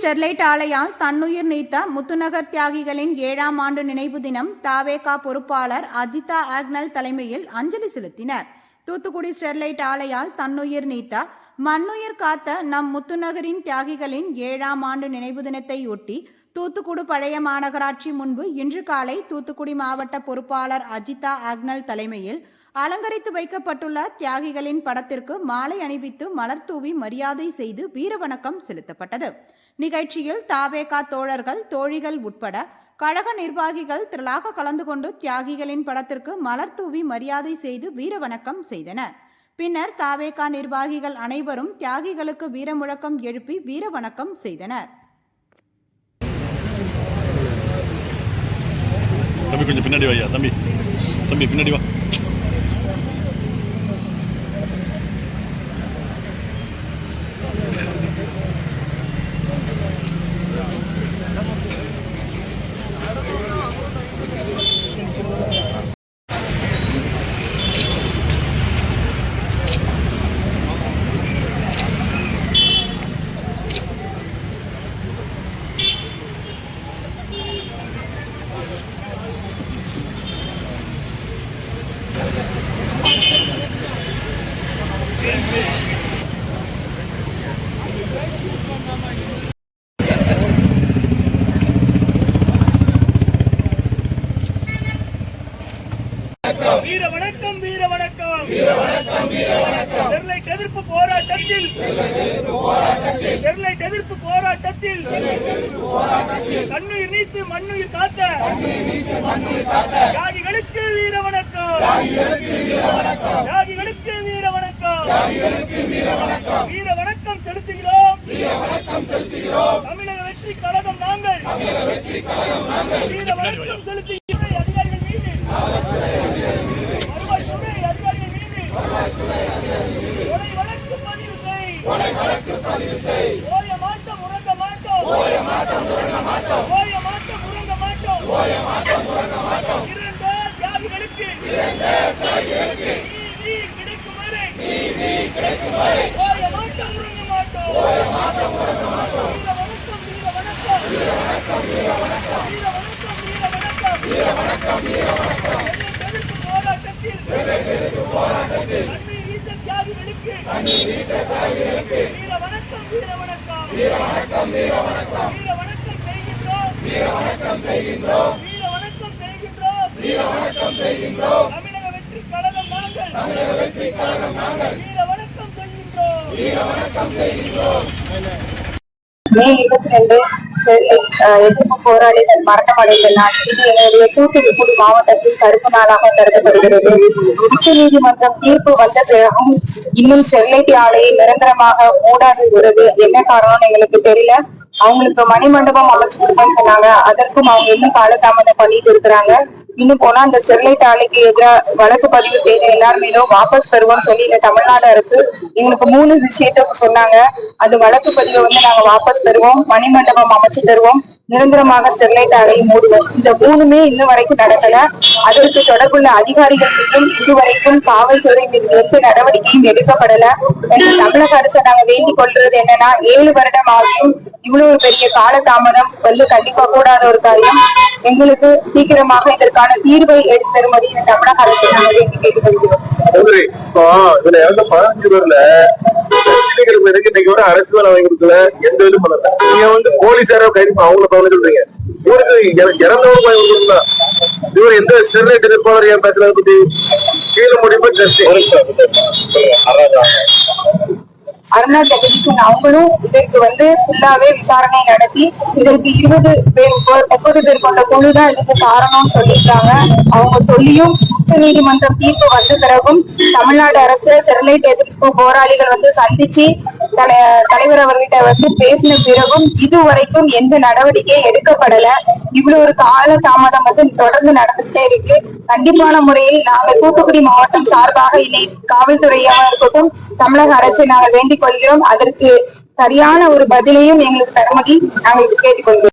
Sterlite ஆலையால் தன்னுயிர் நீத்த முத்துநகர் தியாகிகளின் ஏழாம் ஆண்டு நினைவு தினம் தாவேகா பொறுப்பாளர் அஜிதா ஆக்னல் தலைமையில் அஞ்சலி செலுத்தினர். தூத்துக்குடி ஸ்டெர்லைட் ஆலையால் தன்னுயிர் நீத்த மண்ணுயிர் காத்த நம் முத்துநகரின் தியாகிகளின் ஏழாம் ஆண்டு நினைவு தினத்தை ஒட்டி தூத்துக்குடி பழைய மாநகராட்சி முன்பு இன்று காலை தூத்துக்குடி மாவட்ட பொறுப்பாளர் அஜிதா ஆக்னல் தலைமையில் அலங்கரித்து வைக்கப்பட்டுள்ள தியாகிகளின் படத்திற்கு மாலை அணிவித்து மலர் தூவி மரியாதை செய்து வீரவணக்கம் செலுத்தப்பட்டது. நிகழ்ச்சியில் தாவேகா தோழர்கள் தோழிகள் உட்பட கழக நிர்வாகிகள் திரளாக கலந்து கொண்டு தியாகிகளின் படத்திற்கு மலர் தூவி மரியாதை செய்து வீரவணக்கம் செய்தனர். பின்னர் தாவேகா நிர்வாகிகள் அனைவரும் தியாகிகளுக்கு வீரமுழக்கம் எழுப்பி வீரவணக்கம் செய்தனர். தம்பி கொஞ்சம் பின்னாடி வாயா. தம்பி தம்பி பின்னாடி வா வீர வணக்கம் வீர வணக்கம் வீர வணக்கம் வீர வணக்கம் ஸ்டெர்லைட் எதிர்ப்பு போராட்டத்தில் ஸ்டெர்லைட் எதிர்ப்பு போராட்டத்தில் கண்ணுயிர் நீத்து மண்ணுயிர் காத்த தியாகிகளுக்கு வீர வணக்கம். தியாகிகளுக்கு வீர வணக்கம். வீர வணக்கம் செலுத்துகிறோம். தமிழக வெற்றி கழகம் நாங்கள். வீர வணக்கம் செலுத்துகிறோம் அதிகாரிகள் மீது வருவாய்த்துறை அதிகாரிகள் மீது கொலை வழக்கு பதிவு செய். ஓய மாட்டோம், உறங்க மாட்டோம். ஓய மாட்டோம், உறங்க மாட்டோம். இருந்த தியாகிகளுக்கு நீதி கிடைக்கும் வரை. ஓய மாட்டோம், உறங்க மாட்டோம். வீர வணக்கம், வீர வணக்கம். வீர வணக்கம், வீர வணக்கம். எல்லைத் எதிர்ப்பு போராட்டத்தில் கண்ணீர் ஈர்த்த தியாகிகளுக்கு வீர வணக்கம் வீர வணக்கம் வீர வணக்கம் வீர வணக்கம் வீர வணக்கம் செய்கின்றோம் வீர வணக்கம் செய்கின்றோம் வீர வணக்கம் செய்கின்றோம் வீர வணக்கம் செய்கின்றோம் தமிழக வெற்றி கழகம் நாங்கள் வெற்றி கழகம் நாங்கள் வீர வணக்கம் செய்கின்றோம். வீர வணக்கம் செய்கின்றோம். மே இருபத்தி ரெண்டு எதிர்ப்பு போராளிகள் மரணமடைந்த நாள்? இது எங்களுடைய தூத்துக்குடி மாவட்டத்தில் கருப்பு நாளாக கருதப்படுகிறது. உச்ச நீதிமன்றம் தீர்ப்பு வந்த பிறகும் இன்னும் ஸ்டெர்லைட் ஆலையை நிரந்தரமாக மூடாது என்ன காரணம்னு எங்களுக்கு தெரியல. அவங்களுக்கு மணிமண்டபம் அமைச்சு கொடுப்போம்னு சொன்னாங்க. அதற்கும் அவங்க இன்னும் காலதாமதம் பண்ணிட்டு இருக்கிறாங்க. இன்னும் போனா அந்த ஸ்டெர்லைட் ஆலைக்கு எதிராக வழக்கு பதிவு செய்த எல்லார் மீதும் வாபஸ் தருவோம் சொல்லி இந்த தமிழ்நாடு அரசு எங்களுக்கு மூணு விஷயத்த சொன்னாங்க. அந்த வழக்கு பதிவை வந்து நாங்க வாபஸ் தருவோம் மணிமண்டபம் அமைச்சு தருவோம். நிரந்தரமாக ஸ்டெர்லைட் ஆலையை மூடுவோம். இந்த மூணுமே இன்னும் வரைக்கும் நடக்கல. அதற்கு தொடர்புள்ள அதிகாரிகள் மீதும் இதுவரைக்கும் காவல்துறை மீது எந்த நடவடிக்கையும் எடுக்கப்படல. என்று தமிழக அரசை நாங்க வேண்டிக் கொள்றது என்னன்னா ஏழு வருடம் ஆகியும் இவ்வளவு பெரிய காலதாமதம் வந்து கண்டிப்பா கூடாத ஒரு காரியம். எங்களுக்கு சீக்கிரமாக இதற்கான தீர்வை எடுத்து தரும்படி இந்த தமிழக அரசை நாங்கள் வேண்டி கேட்டுக்கொள்கிறோம் இதுல இறந்த பதினஞ்சு பேர்ல மீதுக்கு இன்னைக்கு வர அரசு வேலை வாங்கி கொடுக்கல எந்த இதுவும் பண்ணல. நீங்க வந்து போலீஸார கைது அவங்கள பதினஞ்சு சொல்றீங்க. இவருக்கு இற- இறந்தவங்க வாங்கி கொடுக்கணும் இவர் எந்த ஸ்டெர்லைட் எதிர்ப்பாளர் என் பேசுறத பத்தி? கீழே முடிவு ஜஸ்ட் அருணா ஜெகதீசன் அவங்களும் இதற்கு வந்து ஃபுல்லாவே விசாரணை நடத்தி இதற்கு இருபது பேர் முப்பது- முப்பது பேர் கொண்ட குழு தான் இதுக்கு காரணம்னு சொல்லியிருக்காங்க. அவங்க சொல்லியும் உச்ச நீதிமன்றம் தீர்ப்பு வந்த பிறகும் தமிழ்நாடு அரசு ஸ்டெர்லைட் எதிர்ப்பு போராளிகள் வந்து சந்திச்சு தலை தலைவர் அவர்கிட்ட வந்து பேசின பிறகும் இதுவரைக்கும் எந்த நடவடிக்கையும் எடுக்கப்படல. இவ்வளவு ஒரு கால தாமதம் வந்து தொடர்ந்து நடந்துகிட்டே இருக்கு. கண்டிப்பான முறையில் நாங்கள் தூத்துக்குடி மாவட்டம் சார்பாக இணை காவல்துறையாக இருக்கட்டும் தமிழக அரசை நாங்கள் வேண்டிக் கொள்கிறோம். அதற்கு சரியான ஒரு பதிலையும் எங்களுக்கு தரும்படி நாங்கள் கேட்டுக்கொள்கிறோம்